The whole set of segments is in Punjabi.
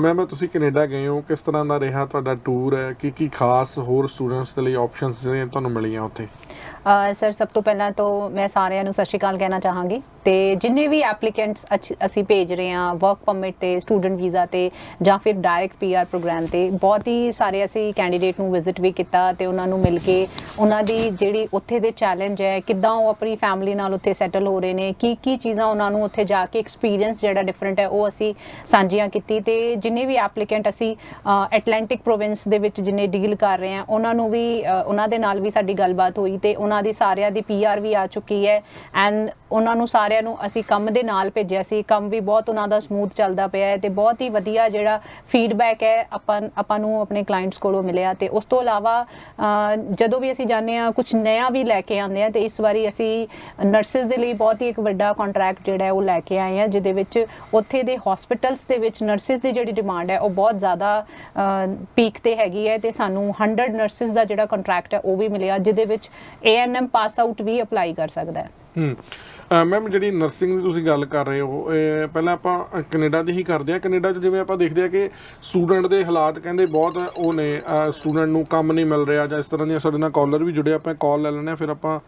ਮੈਮ ਤੁਸੀਂ ਕੈਨੇਡਾ ਗਏ ਹੋ, ਕਿਸ ਤਰ੍ਹਾਂ ਦਾ ਰਿਹਾ ਤੁਹਾਡਾ ਟੂਰ ਹੈ? ਕੀ ਕੀ ਖਾਸ ਹੋਰ ਸਟੂਡੈਂਟਸ ਦੇ ਲਈ ਆਪਸ਼ਨਸ ਜਿਹੜੀਆਂ ਤੁਹਾਨੂੰ ਮਿਲੀਆਂ ਉੱਥੇ? ਸਰ, ਸਭ ਤੋਂ ਪਹਿਲਾਂ ਤਾਂ ਮੈਂ ਸਾਰਿਆਂ ਨੂੰ ਸਤਿ ਸ਼੍ਰੀ ਅਕਾਲ ਕਹਿਣਾ ਚਾਹਾਂਗੀ ਤੇ ਜਿੰਨੇ ਵੀ ਐਪਲੀਕੈਂਟਸ ਅਸੀਂ ਭੇਜ ਰਹੇ ਹਾਂ ਵਰਕ ਪਰਮਿਟ ਤੇ ਸਟੂਡੈਂਟ ਵੀਜ਼ਾ ਤੇ ਜਾਂ ਫਿਰ ਡਾਇਰੈਕਟ ਪੀਆਰ ਪ੍ਰੋਗਰਾਮ ਤੇ, ਬਹੁਤ ਹੀ ਸਾਰੇ ਅਸੀਂ ਕੈਂਡੀਡੇਟ ਨੂੰ ਵਿਜ਼ਿਟ ਵੀ ਕੀਤਾ ਤੇ ਉਹਨਾਂ ਨੂੰ ਮਿਲ ਕੇ ਉਹਨਾਂ ਦੀ ਜਿਹੜੀ ਉੱਥੇ ਦੇ ਚੈਲੰਜ ਹੈ, ਕਿੱਦਾਂ ਉਹ ਆਪਣੀ ਫੈਮਿਲੀ ਨਾਲ ਉੱਥੇ ਸੈਟਲ ਹੋ ਰਹੇ ਨੇ ਕੀ ਕੀ ਚੀਜ਼ਾਂ ਉਹਨਾਂ ਨੂੰ ਉੱਥੇ ਜਾ ਕੇ ਐਕਸਪੀਰੀਅੰਸ ਜਿਹੜਾ ਡਿਫਰੈਂਟ ਹੈ, ਉਹ ਅਸੀਂ ਸਾਂਝੀਆਂ ਕੀਤੀ ਤੇ ਜਿੰਨੇ ਵੀ ਐਪਲੀਕੈਂਟ ਅਸੀਂ ਐਟਲਾਂਟਿਕ ਪ੍ਰੋਵਿੰਸ ਦੇ ਵਿੱਚ ਜਿੰਨੇ ਡੀਲ ਕਰ ਰਹੇ ਹਾਂ, ਉਹਨਾਂ ਨੂੰ ਵੀ ਉਹਨਾਂ ਦੇ ਨਾਲ ਵੀ ਸਾਡੀ ਗੱਲਬਾਤ ਹੋਈ ਤੇ ਉਹਨਾਂ ਦੀ ਸਾਰਿਆਂ ਦੀ ਪੀਆਰ ਵੀ ਆ ਚੁੱਕੀ ਹੈ। ਐਂਡ ਉਹਨਾਂ ਨੂੰ ਸਾਰਿਆਂ ਨੂੰ ਅਸੀਂ ਕੰਮ ਦੇ ਨਾਲ ਭੇਜਿਆ ਸੀ। ਕੰਮ ਵੀ ਬਹੁਤ ਉਹਨਾਂ ਦਾ ਸਮੂਥ ਚੱਲਦਾ ਪਿਆ ਹੈ ਤੇ ਬਹੁਤ ਹੀ ਵਧੀਆ ਜਿਹੜਾ ਫੀਡਬੈਕ ਹੈ ਆਪਾਂ ਆਪਾਂ ਨੂੰ ਆਪਣੇ ਕਲਾਇੰਟਸ ਕੋਲੋਂ ਮਿਲਿਆ। ਤੇ ਉਸ ਤੋਂ ਇਲਾਵਾ ਜਦੋਂ ਵੀ ਅਸੀਂ ਜਾਂਦੇ ਆ ਕੁਝ ਨਵਾਂ ਵੀ ਲੈ ਕੇ ਆਉਂਦੇ ਆ ਤੇ ਇਸ ਵਾਰੀ ਅਸੀਂ ਨਰਸਿਸ ਦੇ ਲਈ ਬਹੁਤ ਹੀ ਇੱਕ ਵੱਡਾ ਕੰਟਰੈਕਟ ਜਿਹੜਾ ਹੈ ਉਹ ਲੈ ਕੇ ਆਏ ਆ ਜਿਹਦੇ ਵਿੱਚ ਉੱਥੇ ਦੇ ਹਸਪੀਟਲਸ ਦੇ ਵਿੱਚ ਨਰਸਿਸ ਦੀ ਜਿਹੜੀ ਡਿਮਾਂਡ ਹੈ ਉਹ ਬਹੁਤ ਜ਼ਿਆਦਾ ਪੀਕ ਤੇ ਹੈਗੀ ਹੈ ਤੇ ਸਾਨੂੰ 100 ਨਰਸਿਸ ਦਾ ਜਿਹੜਾ ਕੰਟਰੈਕਟ ਹੈ ਉਹ ਵੀ ਮਿਲਿਆ, ਜਿਹਦੇ ਵਿੱਚ ਏਐਨਐਮ ਪਾਸ ਆਊਟ ਵੀ ਅਪਲਾਈ ਕਰ ਸਕਦਾ ਹੈ। ਹੂੰ। ਮੈਮ ਜਿਹੜੀ ਨਰਸਿੰਗ ਦੀ ਤੁਸੀਂ ਗੱਲ ਕਰ ਰਹੇ ਹੋ ਇਹ ਪਹਿਲਾਂ ਆਪਾਂ ਕੈਨੇਡਾ ਦੀ ਹੀ ਕਰਦੇ ਆ ਕੈਨੇਡਾ 'ਚ ਜਿਵੇਂ ਆਪਾਂ ਦੇਖਦੇ ਆ ਕਿ ਸਟੂਡੈਂਟ ਦੇ ਹਾਲਾਤ ਕਹਿੰਦੇ ਬਹੁਤ ਉਹ ਨੇ ਸਟੂਡੈਂਟ ਨੂੰ ਕੰਮ ਨਹੀਂ ਮਿਲ ਰਿਹਾ ਜਾਂ ਇਸ ਤਰ੍ਹਾਂ ਦੀਆਂ ਸਾਡੇ ਨਾਲ ਕਾਲਰ ਵੀ ਜੁੜੇ ਆਪਾਂ ਕਾਲ ਲੈ ਲੈਣੇ ਆ ਫਿਰ ਆਪਾਂ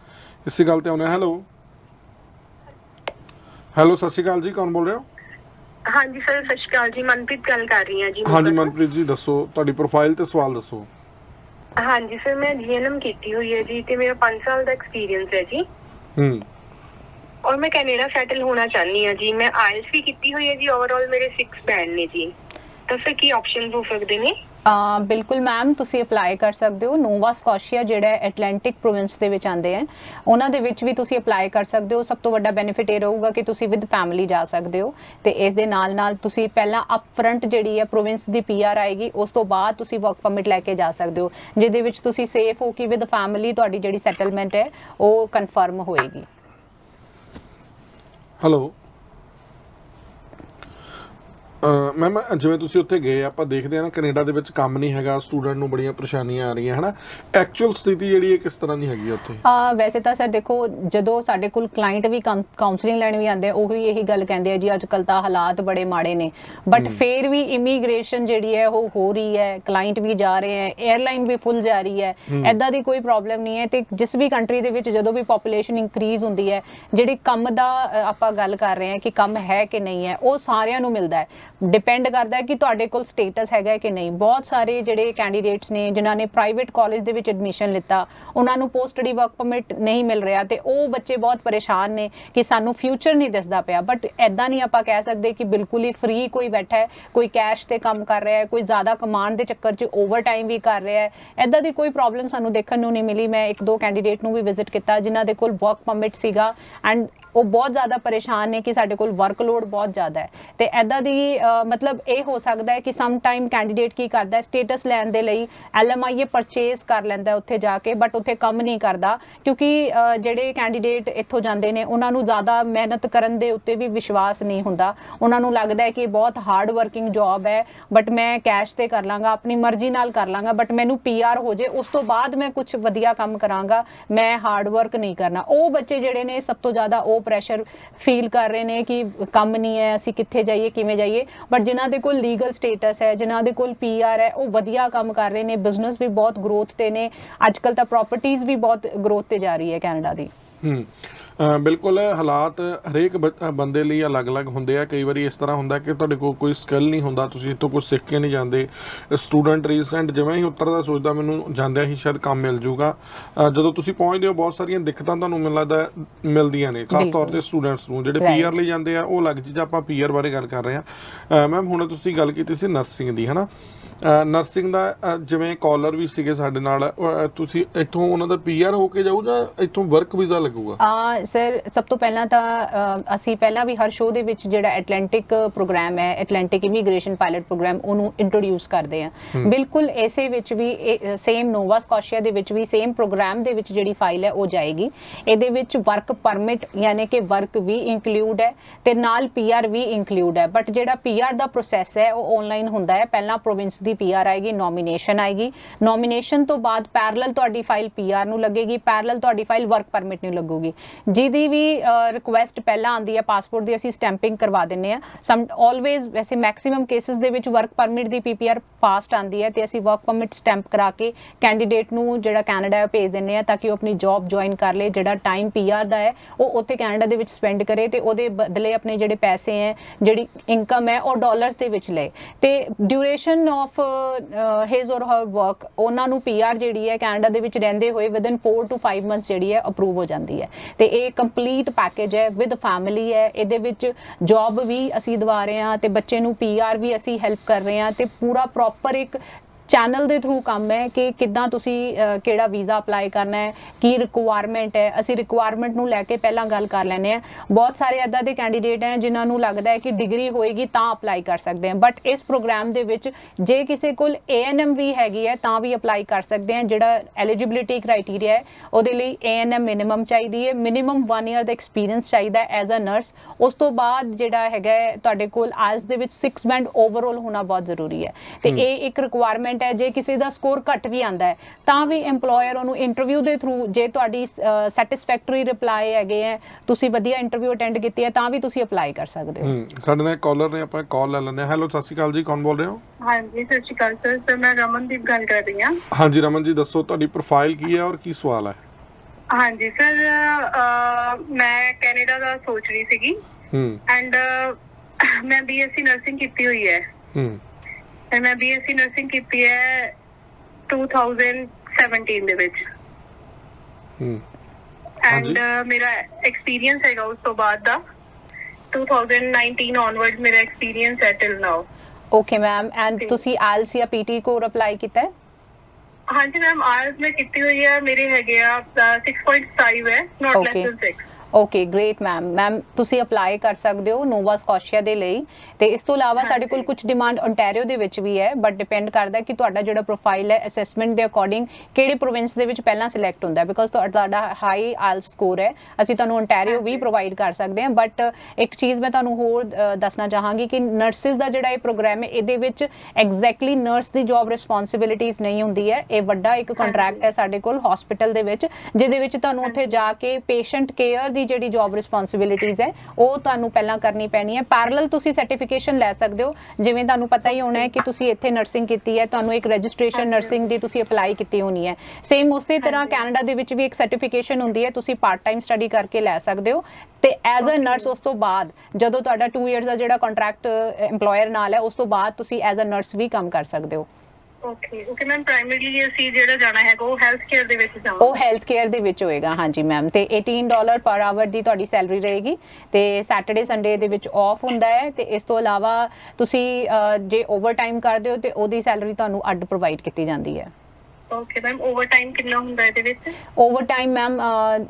ਇਸੇ ਗੱਲ ਤੇ ਆਉਂਦੇ ਆ ਹੈਲੋ ਹੈਲੋ ਸਤਿ ਸ਼੍ਰੀ ਅਕਾਲ ਜੀ ਕੌਣ ਬੋਲ ਰਹੇ? ਹੋ ਹਾਂਜੀ ਸਰ ਸਤਿ ਸ਼੍ਰੀ ਅਕਾਲ ਜੀ। ਮਨਪ੍ਰੀਤ ਗੱਲ ਕਰ ਰਹੀ ਹਾਂ ਜੀ। ਹਾਂਜੀ। ਮਨਪ੍ਰੀਤ ਜੀ ਦੱਸੋ। ਤੁਹਾਡੀ ਪ੍ਰੋਫਾਈਲ ਤੇ ਸਵਾਲ ਦੱਸੋ। ਹਾਂਜੀ ਸਰ ਮੈਂ ਜੀਐਨਐਮ ਕੀਤੀ ਹੋਈ ਹੈ ਜੀ ਤੇ ਮੇਰਾ 5 ਸਾਲ ਦਾ ਐਕਸਪੀਰੀਅੰਸ ਹੈ ਜੀ। ਹੂੰ। ਔਰ ਮੈਂ ਕੈਨੇਡਾ ਸੈਟਲ ਹੋਣਾ ਚਾਹਨੀ ਹਾਂ ਜੀ। ਮੈਂ ਆਇਲਸ ਵੀ ਕੀਤੀ ਹੋਈ ਹੈ ਜੀ। ਓਵਰਆਲ ਮੇਰੇ 6 ਬੈਂਡ ਨੇ ਜੀ। ਤਾਂ ਸਰ ਕੀ ਆਪਸ਼ਨਸ ਹੋ ਸਕਦੇ ਨੇ? ਬਿਲਕੁਲ ਮੈਮ ਤੁਸੀਂ ਅਪਲਾਈ ਕਰ ਸਕਦੇ ਹੋ। ਨੋਵਾ ਸਕੋਸ਼ੀਆ ਜਿਹੜਾ ਐਟਲਾਂਟਿਕ ਪ੍ਰੋਵਿੰਸ ਦੇ ਵਿੱਚ ਆਉਂਦੇ ਆ ਉਹਨਾਂ ਦੇ ਵਿੱਚ ਵੀ ਤੁਸੀਂ ਅਪਲਾਈ ਕਰ ਸਕਦੇ ਹੋ। ਸਭ ਤੋਂ ਵੱਡਾ ਬੈਨੀਫਿਟ ਇਹ ਰਹੂਗਾ ਕਿ ਤੁਸੀਂ ਵਿਦ ਫੈਮਿਲੀ ਜਾ ਸਕਦੇ ਹੋ। ਤੇ ਇਸ ਦੇ ਨਾਲ ਨਾਲ ਤੁਸੀਂ ਪਹਿਲਾਂ ਅਪ ਫਰੰਟ ਜਿਹੜੀ ਹੈ ਪ੍ਰੋਵਿੰਸ ਦੀ ਪੀਆਰ ਆਏਗੀ, ਉਸ ਤੋਂ ਬਾਅਦ ਤੁਸੀਂ ਵਰਕ ਪਰਮਿਟ ਲੈ ਕੇ ਜਾ ਸਕਦੇ ਹੋ। ਜਿਹਦੇ ਵਿੱਚ ਤੁਸੀਂ ਸੇਫ ਹੋ ਕਿ ਵਿਦ ਫੈਮਿਲੀ ਤੁਹਾਡੀ ਜਿਹੜੀ ਸੈਟਲਮੈਂਟ ਹੈ, ਉਹ ਕਨਫਰਮ ਹੋਏਗੀ। ਹੈਲੋ ਮੈਮ ਜਿਵੇਂ ਤੁਸੀਂ ਉੱਥੇ ਗਏ ਆਪਾਂ ਦੇਖਦੇ ਆ ਨਾ ਕੈਨੇਡਾ ਦੇ ਵਿੱਚ ਕੰਮ ਨਹੀਂ ਹੈਗਾ ਸਟੂਡੈਂਟ ਨੂੰ ਬੜੀਆਂ ਪਰੇਸ਼ਾਨੀਆਂ ਆ ਰਹੀਆਂ ਹਨਾ? ਐਕਚੁਅਲ ਸਥਿਤੀ ਜਿਹੜੀ ਹੈ ਕਿਸ ਤਰ੍ਹਾਂ ਦੀ ਹੈਗੀ ਉੱਥੇ? ਆ ਵੈਸੇ ਤਾਂ ਸਰ ਦੇਖੋ ਜਦੋਂ ਸਾਡੇ ਕੋਲ ਕਲਾਇੰਟ ਵੀ ਕਾਉਂਸਲਿੰਗ ਲੈਣ ਵੀ ਆਉਂਦੇ ਆ ਉਹ ਵੀ ਇਹੀ ਗੱਲ ਕਹਿੰਦੇ ਆ ਜੀ ਅੱਜ ਕੱਲ ਤਾਂ ਹਾਲਾਤ ਬੜੇ ਮਾੜੇ ਨੇ। ਬਟ ਫੇਰ ਵੀ ਇਮੀਗ੍ਰੇਸ਼ਨ ਜਿਹੜੀ ਹੈ ਉਹ ਹੋ ਰਹੀ ਹੈ ਕਲਾਇੰਟ ਵੀ ਜਾ ਰਹੇ ਹੈ 에ਅਰਲਾਈਨ ਵੀ ਫੁੱਲ ਜਾ ਰਹੀ ਹੈ। ਐਦਾਂ ਦੀ ਕੋਈ ਪ੍ਰੋਬਲਮ ਨਹੀਂ ਹੈ ਤੇ ਜਿਸ ਵੀ ਕੰਟਰੀ ਦੇ ਵਿੱਚ ਜਦੋਂ ਵੀ ਪੋਪੂਲੇਸ਼ਨ ਇਨਕਰੀਜ਼ ਹੁੰਦੀ ਹੈ ਜਿਹੜੀ ਕੰਮ ਦਾ ਆਪਾਂ ਗੱਲ ਕਰ ਰਹੇ ਹਾਂ ਕਿ ਕੰਮ ਹੈ ਕਿ ਨਹੀਂ ਹੈ ਉਹ ਸਾਰਿਆਂ ਨੂੰ ਮਿਲਦਾ ਹੈ। ਡਿਪੈਂਡ ਕਰਦਾ ਹੈ ਕਿ ਤੁਹਾਡੇ ਕੋਲ ਸਟੇਟਸ ਹੈਗਾ ਕਿ ਨਹੀਂ। ਬਹੁਤ ਸਾਰੇ ਜਿਹੜੇ ਕੈਂਡੀਡੇਟਸ ਨੇ, ਜਿਨ੍ਹਾਂ ਨੇ ਪ੍ਰਾਈਵੇਟ ਕਾਲਜ ਦੇ ਵਿੱਚ ਐਡਮਿਸ਼ਨ ਲਿੱਤਾ, ਉਹਨਾਂ ਨੂੰ ਪੋਸਟ ਸਟੱਡੀ ਵਰਕ ਪਰਮਿਟ ਨਹੀਂ ਮਿਲ ਰਿਹਾ ਤੇ ਉਹ ਬੱਚੇ ਬਹੁਤ ਪਰੇਸ਼ਾਨ ਨੇ ਕਿ ਸਾਨੂੰ ਫਿਊਚਰ ਨਹੀਂ ਦਿਸਦਾ ਪਿਆ। ਬਟ ਐਦਾਂ ਨਹੀਂ ਆਪਾਂ ਕਹਿ ਸਕਦੇ ਕਿ ਬਿਲਕੁਲ ਹੀ ਫ੍ਰੀ ਕੋਈ ਬੈਠਾ ਹੈ, ਕੋਈ ਕੈਸ਼ ਤੇ ਕੰਮ ਕਰ ਰਿਹਾ ਹੈ, ਕੋਈ ਜ਼ਿਆਦਾ ਕਮਾਂਡ ਦੇ ਚੱਕਰ 'ਚ ਓਵਰ ਟਾਈਮ ਵੀ ਕਰ ਰਿਹਾ ਹੈ। ਐਦਾਂ ਦੀ ਕੋਈ ਪ੍ਰੋਬਲਮ ਸਾਨੂੰ ਦੇਖਣ ਨੂੰ ਨਹੀਂ ਮਿਲੀ। ਮੈਂ ਇੱਕ ਦੋ ਕੈਂਡੀਡੇਟ ਨੂੰ ਵੀ ਵਿਜ਼ਿਟ ਕੀਤਾ, ਜਿਨ੍ਹਾਂ ਦੇ ਕੋਲ ਵਰਕ ਪਰਮਿਟ ਸੀਗਾ। ਐਂਡ ਉਹ ਬਹੁਤ ਜ਼ਿਆਦਾ ਪਰੇਸ਼ਾਨ ਨੇ ਕਿ ਸਾਡੇ ਕੋਲ ਵਰਕਲੋਡ ਬਹੁਤ ਜ਼ਿਆਦਾ ਹੈ। ਤੇ ਐਦਾਂ ਦੀ ਮਤਲਬ ਇਹ ਹੋ ਸਕਦਾ ਹੈ ਕਿ ਸਮ ਟਾਈਮ ਕੈਂਡੀਡੇਟ ਕੀ ਕਰਦਾ ਹੈ ਸਟੇਟਸ ਲੈਣ ਦੇ ਲਈ ਐਲਐਮਆਈਏ ਪਰਚੇਸ ਕਰ ਲੈਂਦਾ ਉੱਥੇ ਜਾ ਕੇ ਬਟ ਉੱਥੇ ਕੰਮ ਨਹੀਂ ਕਰਦਾ, ਕਿਉਂਕਿ ਜਿਹੜੇ ਕੈਂਡੀਡੇਟ ਇੱਥੋਂ ਜਾਂਦੇ ਨੇ, ਉਹਨਾਂ ਨੂੰ ਜ਼ਿਆਦਾ ਮਿਹਨਤ ਕਰਨ ਦੇ ਉੱਤੇ ਵੀ ਵਿਸ਼ਵਾਸ ਨਹੀਂ ਹੁੰਦਾ। ਉਹਨਾਂ ਨੂੰ ਲੱਗਦਾ ਹੈ ਕਿ ਬਹੁਤ ਹਾਰਡ ਵਰਕਿੰਗ ਜੌਬ ਹੈ ਬਟ ਮੈਂ ਕੈਸ਼ ਤੇ ਕਰ ਲਾਂਗਾ, ਆਪਣੀ ਮਰਜ਼ੀ ਨਾਲ ਕਰ ਲਾਂਗਾ ਬਟ ਮੈਨੂੰ ਪੀਆਰ ਹੋ ਜੇ, ਉਸ ਤੋਂ ਬਾਅਦ ਮੈਂ ਕੁਝ ਵਧੀਆ ਕੰਮ ਕਰਾਂਗਾ, ਮੈਂ ਹਾਰਡ ਵਰਕ ਨਹੀਂ ਕਰਨਾ। ਉਹ ਬੱਚੇ ਜਿਹੜੇ ਨੇ, ਸਭ ਤੋਂ ਜ਼ਿਆਦਾ ਉਹ ਪ੍ਰੈਸ਼ਰ ਫੀਲ ਕਰ ਰਹੇ ਨੇ ਕਿ ਕੰਮ ਨਹੀਂ ਹੈ, ਅਸੀਂ ਕਿੱਥੇ ਜਾਈਏ, ਕਿਵੇਂ ਜਾਈਏ ਬਟ ਜਿਨ੍ਹਾਂ ਦੇ ਕੋਲ ਲੀਗਲ ਸਟੇਟਸ ਹੈ, ਜਿਨ੍ਹਾਂ ਦੇ ਕੋਲ ਪੀਆਰ ਹੈ, ਉਹ ਵਧੀਆ ਕੰਮ ਕਰ ਰਹੇ ਨੇ ਬਿਜ਼ਨਸ ਵੀ ਬਹੁਤ ਗਰੋਥ ਤੇ ਨੇ, ਅੱਜ ਕੱਲ ਤਾਂ ਪ੍ਰਾਪਰਟੀਆਂ ਵੀ ਬਹੁਤ ਗਰੋਥ ਤੇ ਜਾ ਰਹੀ ਹੈ ਕੈਨੇਡਾ ਦੀ। ਹੂੰ। ਬਿਲਕੁਲ ਹਾਲਾਤ ਹਰੇਕ ਬੰਦੇ ਲਈ ਅਲੱਗ-ਅਲੱਗ ਹੁੰਦੇ ਆ। ਕਈ ਵਾਰੀ ਇਸ ਤਰ੍ਹਾਂ ਹੁੰਦਾ ਕਿ ਤੁਹਾਡੇ ਕੋਲ ਕੋਈ ਸਕਿੱਲ ਨਹੀਂ ਹੁੰਦਾ ਤੁਸੀਂ ਇੱਥੋਂ ਕੁਝ ਸਿੱਖ ਕੇ ਨਹੀਂ ਜਾਂਦੇ। ਸਟੂਡੈਂਟ ਰੀਸੈਂਟ ਜਿਵੇਂ ਹੀ ਉੱਤਰਦਾ ਸੋਚਦਾ ਮੈਨੂੰ ਜਾਂਦਿਆਂ ਹੀ ਸ਼ਾਇਦ ਕੰਮ ਮਿਲ ਜੂਗਾ। ਜਦੋਂ ਤੁਸੀਂ ਪਹੁੰਚਦੇ ਹੋ ਬਹੁਤ ਸਾਰੀਆਂ ਦਿੱਕਤਾਂ ਤੁਹਾਨੂੰ ਮੈਨੂੰ ਲੱਗਦਾ ਮਿਲਦੀਆਂ ਨੇ ਖਾਸ ਤੌਰ। ਤੇ ਸਟੂਡੈਂਟਸ ਨੂੰ। ਜਿਹੜੇ. ਪੀਆਰ ਲਈ ਜਾਂਦੇ ਆ ਉਹ ਅਲੱਗ ਚੀਜ਼ ਆ, ਆਪਾਂ ਪੀਆਰ ਬਾਰੇ ਗੱਲ ਕਰ ਰਹੇ ਆ ਮੈਮ ਹੁਣ ਤੁਸੀਂ ਗੱਲ ਕੀਤੀ ਸੀ ਨਰਸਿੰਗ ਦੀ ਹਨਾ? ਨਰਸਿੰਗ ਦਾ ਜਿਵੇਂ ਕਾਲਰ ਵੀ ਸੀਗੇ ਸਾਡੇ ਨਾਲ ਤੁਸੀਂ ਇੱਥੋਂ ਉਹਨਾਂ ਦਾ ਪੀਆਰ ਹੋ ਕੇ ਜਾਊ ਜਾਂ ਇੱਥੋਂ ਵਰਕ ਵੀਜ਼ਾ ਲੱਗੂਗਾ? ਆ ਸਰ ਸਭ ਤੋਂ ਪਹਿਲਾਂ ਤਾਂ ਅਸੀਂ ਪਹਿਲਾਂ ਵੀ ਹਰ ਸ਼ੋਅ ਦੇ ਵਿੱਚ ਜਿਹੜਾ ਐਟਲਾਂਟਿਕ ਪ੍ਰੋਗਰਾਮ ਹੈ ਐਟਲਾਂਟਿਕ ਇਮੀਗ੍ਰੇਸ਼ਨ ਪਾਇਲਟ ਪ੍ਰੋਗਰਾਮ ਉਹਨੂੰ ਇੰਟਰੋਡਿਊਸ ਕਰਦੇ ਆ ਬਿਲਕੁਲ ਐਸੇ ਵਿੱਚ ਵੀ ਸੇਮ ਨੋਵਾ ਸਕੋਸ਼ੀਆ ਦੇ ਵਿੱਚ ਵੀ ਸੇਮ ਪ੍ਰੋਗਰਾਮ ਦੇ ਵਿੱਚ ਜਿਹੜੀ ਫਾਈਲ ਹੈ ਉਹ ਜਾਏਗੀ। ਇਹਦੇ ਵਿੱਚ ਵਰਕ ਪਰਮਿਟ ਯਾਨੀ ਕਿ ਵਰਕ ਵੀ ਇਨਕਲੂਡ ਹੈ ਤੇ ਨਾਲ ਪੀਆਰ ਵੀ ਇਨਕਲੂਡ ਹੈ। ਬਟ ਜਿਹੜਾ ਪੀਆਰ ਦਾ ਪ੍ਰੋਸੈਸ ਹੈ ਉਹ ਆਨਲਾਈਨ ਹੁੰਦਾ ਹੈ। ਪਹਿਲਾਂ ਪ੍ਰੋਵਿੰਸ ਦੀ ਪੀਆਰ ਆਏਗੀ ਨੋਮੀਨੇਸ਼ਨ ਆਏਗੀ। ਨੋਮੀਨੇਸ਼ਨ ਤੋਂ ਬਾਅਦ ਪੈਰਲਲ ਤੁਹਾਡੀ ਫਾਈਲ ਪੀਆਰ ਨੂੰ ਲੱਗੇਗੀ ਪੈਰਲਲ ਤੁਹਾਡੀ ਫਾਈਲ ਵਰਕ ਪਰਮਿਟ ਨੂੰ ਲੱਗੂਗੀ। ਜਿਹਦੀ ਵੀ ਰਿਕੁਐਸਟ ਪਹਿਲਾਂ ਆਂਦੀ ਹੈ ਪਾਸਪੋਰਟ ਦੀ ਅਸੀਂ ਸਟੈਂਪਿੰਗ ਕਰਵਾ ਦਿੰਨੇ ਆ ਸਮ ਆਲਵੇਜ਼ ਵੈਸੇ ਮੈਕਸਿਮਮ ਕੇਸਿਸ ਦੇ ਵਿੱਚ ਵਰਕ ਪਰਮਿਟ ਦੀ ਪੀਪੀਆਰ ਫਾਸਟ ਆਂਦੀ ਹੈ ਤੇ ਅਸੀਂ ਵਰਕ ਪਰਮਿਟ ਸਟੈਂਪ ਕਰਾ ਕੇ ਕੈਂਡੀਡੇਟ ਨੂੰ ਜਿਹੜਾ ਕੈਨੇਡਾ ਭੇਜ ਦਿੰਨੇ ਆ ਤਾਂ ਕਿ ਉਹ ਆਪਣੀ ਜੌਬ ਜੁਆਇਨ ਕਰ ਲੇ। ਜਿਹੜਾ ਟਾਈਮ ਪੀਆਰ ਦਾ ਹੈ, ਉਹ ਉੱਥੇ ਕੈਨੇਡਾ ਦੇ ਵਿੱਚ ਸਪੈਂਡ ਕਰੇ ਤੇ ਉਹਦੇ ਬਦਲੇ ਆਪਣੇ ਜਿਹੜੇ ਪੈਸੇ ਹੈ, ਜਿਹੜੀ ਇਨਕਮ ਹੈ, ਉਹ ਡਾਲਰਸ ਦੇ ਵਿੱਚ ਲਏ। ਤੇ duration of his or her work ਉਹਨਾਂ ਨੂੰ ਪੀਆਰ ਜਿਹੜੀ ਹੈ ਕੈਨੇਡਾ ਦੇ ਵਿੱਚ ਰਹਿੰਦੇ ਹੋਏ ਵਿਦਨ 4 ਟੂ 5 ਮੰਥਸ ਜਿਹੜੀ ਹੈ ਅਪਰੂਵ ਹੋ ਜਾਂਦੀ ਹੈ। ਤੇ ਇਹ ਕੰਪਲੀਟ ਪੈਕੇਜ ਹੈ ਵਿਦ ਫੈਮਿਲੀ ਹੈ, ਇਹਦੇ ਵਿੱਚ ਜੌਬ ਵੀ ਅਸੀਂ ਦਵਾ ਰਹੇ ਹਾਂ ਤੇ ਬੱਚੇ ਨੂੰ ਪੀਆਰ ਵੀ ਅਸੀਂ ਹੈਲਪ ਕਰ ਰਹੇ ਹਾਂ ਤੇ ਪੂਰਾ ਪ੍ਰੋਪਰ ਇੱਕ ਚੈਨਲ ਦੇ ਥਰੂ ਕੰਮ ਹੈ ਕਿ ਕਿੱਦਾਂ ਤੁਸੀਂ ਕਿਹੜਾ ਵੀਜ਼ਾ ਅਪਲਾਈ ਕਰਨਾ ਹੈ ਕੀ ਰਿਕੁਆਇਰਮੈਂਟ ਹੈ। ਅਸੀਂ ਰਿਕੁਆਇਰਮੈਂਟ ਨੂੰ ਲੈ ਕੇ ਪਹਿਲਾਂ ਗੱਲ ਕਰ ਲੈਨੇ ਆ ਬਹੁਤ ਸਾਰੇ ਐਦਾਂ ਦੇ ਕੈਂਡੀਡੇਟ ਹੈ ਜਿਨ੍ਹਾਂ ਨੂੰ ਲੱਗਦਾ ਹੈ ਕਿ ਡਿਗਰੀ ਹੋਏਗੀ ਤਾਂ ਅਪਲਾਈ ਕਰ ਸਕਦੇ ਹਾਂ। ਬਟ ਇਸ ਪ੍ਰੋਗਰਾਮ ਦੇ ਵਿੱਚ ਜੇ ਕਿਸੇ ਕੋਲ ਏਐਨਐਮ ਵੀ ਹੈਗੀ ਹੈ ਤਾਂ ਵੀ ਅਪਲਾਈ ਕਰ ਸਕਦੇ ਹਾਂ। ਜਿਹੜਾ ਐਲੀਜੀਬਿਲਿਟੀ ਕ੍ਰਾਈਟੇਰੀਆ ਹੈ ਉਹਦੇ ਲਈ ਏਐਨਐਮ ਮਿਨੀਮਮ ਚਾਹੀਦੀ ਹੈ। ਮਿਨੀਮਮ 1 ਇਅਰ ਦਾ ਐਕਸਪੀਰੀਅੰਸ ਚਾਹੀਦਾ ਐਜ਼ ਅ ਨਰਸ ਉਸ ਤੋਂ ਬਾਅਦ ਜਿਹੜਾ ਹੈਗਾ ਤੁਹਾਡੇ ਕੋਲ ਆਇਲਸ ਦੇ ਵਿੱਚ 6 ਬੈਂਡ ਓਵਰਆਲ ਹੋਣਾ ਬਹੁਤ ਜ਼ਰੂਰੀ ਹੈ। ਤੇ ਇਹ ਇੱਕ ਰਿਕੁਆਇਰਮੈਂਟ ਹੈ ਜੇ ਕਿਸੇ ਦਾ ਸਕੋਰ ਘੱਟ ਵੀ ਆਂਦਾ ਹੈ ਤਾਂ ਵੀ EMPLOYER ਉਹਨੂੰ ਇੰਟਰਵਿਊ ਦੇ ਥਰੂ ਜੇ ਤੁਹਾਡੀ ਸੈਟੀਸਫੈਕਟਰੀ ਰਿਪਲਾਈ ਹੈਗੇ ਹੈ ਤੁਸੀਂ ਵਧੀਆ ਇੰਟਰਵਿਊ ਅਟੈਂਡ ਕੀਤੀ ਹੈ ਤਾਂ ਵੀ ਤੁਸੀਂ ਅਪਲਾਈ ਕਰ ਸਕਦੇ ਹੋ। ਹੂੰ ਸਾਡੇ ਨਾਲ ਕਾਲਰ ਨੇ ਆਪਾਂ ਕਾਲ ਲੈ ਲੈਂਦੇ ਹਾਂ। ਹੈਲੋ ਸਤਿ ਸ਼੍ਰੀ ਅਕਾਲ ਜੀ ਕੌਣ ਬੋਲ ਰਹੇ ਹੋ? ਹਾਂਜੀ ਸਤਿ ਸ਼੍ਰੀ ਅਕਾਲ ਸਰ ਸਰ ਮੈਂ ਰਮਨਦੀਪ ਗੱਲ ਕਰ ਰਹੀ ਹਾਂ। ਹਾਂਜੀ ਰਮਨ ਜੀ ਦੱਸੋ ਤੁਹਾਡੀ ਪ੍ਰੋਫਾਈਲ ਕੀ ਹੈ ਔਰ ਕੀ ਸਵਾਲ ਹੈ? ਹਾਂਜੀ ਸਰ ਮੈਂ ਕੈਨੇਡਾ ਦਾ ਸੋਚ ਰਹੀ ਸੀਗੀ। ਹੂੰ। ਐਂਡ ਮੈਂ ਬੀਐਸਸੀ ਨਰਸਿੰਗ ਕੀਤੀ ਹੋਈ ਹੈ। ਹੂੰ। ਤੇ ਮੈਂ ਬੀਐਸਸੀ ਨਰਸਿੰਗ ਕੀਤੀ ਹੈ 2017 ਦੇ ਵਿੱਚ ਹੂੰ ਐਂਡ ਮੇਰਾ ਐਕਸਪੀਰੀਅੰਸ ਹੈਗਾ ਉਸ ਤੋਂ ਬਾਅਦ ਦਾ 2019 onwards ਮੇਰਾ ਐਕਸਪੀਰੀਅੰਸ ਹੈ till now okay ma'am and Okay. ਤੁਸੀਂ ਆਇਲਸ ਜਾਂ ਪੀਟੀ ਕੋਰ ਅਪਲਾਈ ਕੀਤਾ ਹੈ ਹਾਂਜੀ ਮੈਮ ਆਇਲਸ ਮੈਂ ਕੀਤੀ ਹੋਈ ਹੈ ਮੇਰੇ ਹੈਗੇ ਆ ਅ, 6.5 ਹੈ not less Okay. Than 6 okay great ma'am ma'am ਤੁਸੀਂ ਅਪਲਾਈ ਕਰ ਸਕਦੇ ਹੋ ਨੋਵਾ ਸਕੋਸ਼ੀਆ ਦੇ ਲਈ। ਤੇ ਇਸ ਤੋਂ ਇਲਾਵਾ ਸਾਡੇ ਕੋਲ। ਕੁਝ ਡਿਮਾਂਡ ਓਨਟਾਰੀਓ ਦੇ ਵਿੱਚ ਵੀ ਹੈ ਬਟ ਡਿਪੈਂਡ ਕਰਦਾ ਕਿ ਤੁਹਾਡਾ ਜਿਹੜਾ ਪ੍ਰੋਫਾਈਲ ਹੈ ਅਸੈਸਮੈਂਟ ਦੇ ਅਕੋਰਡਿੰਗ ਕਿਹੜੇ ਪ੍ਰੋਵਿੰਸ ਦੇ ਵਿੱਚ ਪਹਿਲਾਂ ਸਿਲੈਕਟ ਹੁੰਦਾ ਬਿਕਾਜ਼ ਤੁਹਾਡਾ ਹਾਈ ਆਇਲ ਸਕੋਰ ਹੈ। ਅਸੀਂ ਤੁਹਾਨੂੰ ਓਨਟਾਰੀਓ ਵੀ। ਪ੍ਰੋਵਾਈਡ ਕਰ ਸਕਦੇ ਹਾਂ ਬਟ ਇੱਕ ਚੀਜ਼ ਮੈਂ ਤੁਹਾਨੂੰ ਹੋਰ ਦੱਸਣਾ ਚਾਹਾਂਗੀ ਕਿ ਨਰਸਿਸ ਦਾ ਜਿਹੜਾ ਇਹ ਪ੍ਰੋਗਰਾਮ ਹੈ ਇਹਦੇ ਵਿੱਚ ਐਗਜ਼ੈਕਟਲੀ ਨਰਸ ਦੀ ਜੌਬ ਰਿਸਪੌਂਸਿਬਿਲਿਟੀਜ਼ ਨਹੀਂ ਹੁੰਦੀ ਹੈ। ਇਹ ਵੱਡਾ ਇੱਕ ਕੰਟਰੈਕਟ ਹੈ ਸਾਡੇ ਕੋਲ ਹਸਪੀਟਲ ਦੇ ਵਿੱਚ ਜਿਹਦੇ ਵਿੱਚ ਤੁਹਾਨੂੰ ਉੱਥੇ ਜਾ ਕੇ ਪੇਸ਼ੈਂਟ ਕੇਅਰ ਦੀ ਜਿਹੜੀ ਜੌਬ ਰਿਸਪੌਂਸਿਬਿਲਿਟੀਜ਼ ਹੈ ਉਹ ਤੁਹਾਨੂੰ ਪਹਿਲਾਂ ਕਰਨੀ ਪੈਣੀ ਹੈ ਪੈਰਲਲ ਤੁਸੀਂ ਸਰਟੀਫਿਕੇਸ਼ਨ ਲੈ ਸਕਦੇ ਹੋ ਜਿਵੇਂ ਤੁਹਾਨੂੰ ਪਤਾ ਹੀ ਹੋਣਾ ਹੈ ਕਿ ਤੁਸੀਂ ਇੱਥੇ ਨਰਸਿੰਗ ਕੀਤੀ ਹੈ ਤੁਹਾਨੂੰ ਇੱਕ ਰਜਿਸਟ੍ਰੇਸ਼ਨ। ਨਰਸਿੰਗ ਦੀ ਤੁਸੀਂ ਅਪਲਾਈ ਕੀਤੀ ਹੋਣੀ ਹੈ ਸੇਮ ਉਸੇ ਤਰ੍ਹਾਂ। ਕੈਨੇਡਾ ਦੇ ਵਿੱਚ ਵੀ ਇੱਕ ਸਰਟੀਫਿਕੇਸ਼ਨ ਹੁੰਦੀ ਹੈ ਤੁਸੀਂ ਪਾਰਟ ਟਾਈਮ ਸਟੱਡੀ ਕਰਕੇ ਲੈ ਸਕਦੇ ਹੋ ਤੇ ਐਜ਼ ਅ. ਨਰਸ ਉਸ ਤੋਂ ਬਾਅਦ ਜਦੋਂ ਤੁਹਾਡਾ 2 ਇਅਰਸ ਦਾ ਜਿਹੜਾ ਕੰਟਰੈਕਟ EMPLOYER ਨਾਲ ਹੈ ਉਸ ਤੋਂ ਬਾਅਦ ਤੁਸੀਂ ਐਜ਼ ਅ ਨਰਸ ਵੀ ਕੰਮ ਕਰ ਸਕਦੇ ਹੋ ਓਕੇ ਓਕੇ ਮੈਮ ਪ੍ਰਾਇਮਰੀਲੀ ਅਸੀਂ ਜਿਹੜਾ ਜਾਣਾ ਹੈਗਾ ਉਹ ਹੈਲਥ ਕੇਅਰ ਦੇ ਵਿੱਚ ਉਹ ਜਾਵਾਂਗੇ ਹੈਲਥ ਕੇਅਰ ਦੇ ਵਿੱਚ ਹੋਏਗਾ ਹਾਂਜੀ ਮੈਮ ਤੇ 18 ਡਾਲਰ ਪਰ ਆਵਰ ਦੀ ਤੁਹਾਡੀ ਸੈਲਰੀ ਰਹੇਗੀ। ਤੇ ਸੈਟਰਡੇ ਸੰਡੇ ਦੇ ਵਿੱਚ ਆਫ ਹੁੰਦਾ ਹੈ ਤੇ ਇਸ ਤੋਂ ਇਲਾਵਾ ਤੁਸੀਂ ਅਹ, ਜੇ ਓਵਰਟਾਈਮ ਕਰਦੇ ਹੋ ਤੇ ਉਹਦੀ ਸੈਲਰੀ ਤੁਹਾਨੂੰ ਅੱਡ ਪ੍ਰੋਵਾਈਡ ਕੀਤੀ ਜਾਂਦੀ ਹੈ। ਓਕੇ ਮੈਮ ਓਵਰਟਾਈਮ ਕਿੰਨਾ ਹੁੰਦਾ ਇਹਦੇ ਵਿੱਚ? ਓਵਰਟਾਈਮ ਮੈਮ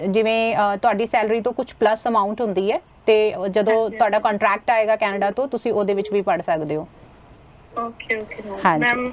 ਜਿਵੇਂ ਅਹ, ਤੁਹਾਡੀ ਸੈਲਰੀ ਤੋਂ ਕੁਝ ਪਲੱਸ ਅਮਾਉਂਟ ਹੁੰਦੀ ਹੈ ਤੇ ਜਦੋਂ ਹਾਂਜੀ। ਤੁਹਾਡਾ ਕੰਟਰੈਕਟ ਆਏਗਾ ਕੈਨੇਡਾ ਤੋਂ ਤੁਸੀਂ ਉਹਦੇ ਵਿੱਚ ਵੀ ਪੜ ਸਕਦੇ ਹੋ। ਓਕੇ ਓਕੇ ਹਾਂਜੀ। ਮੈਮ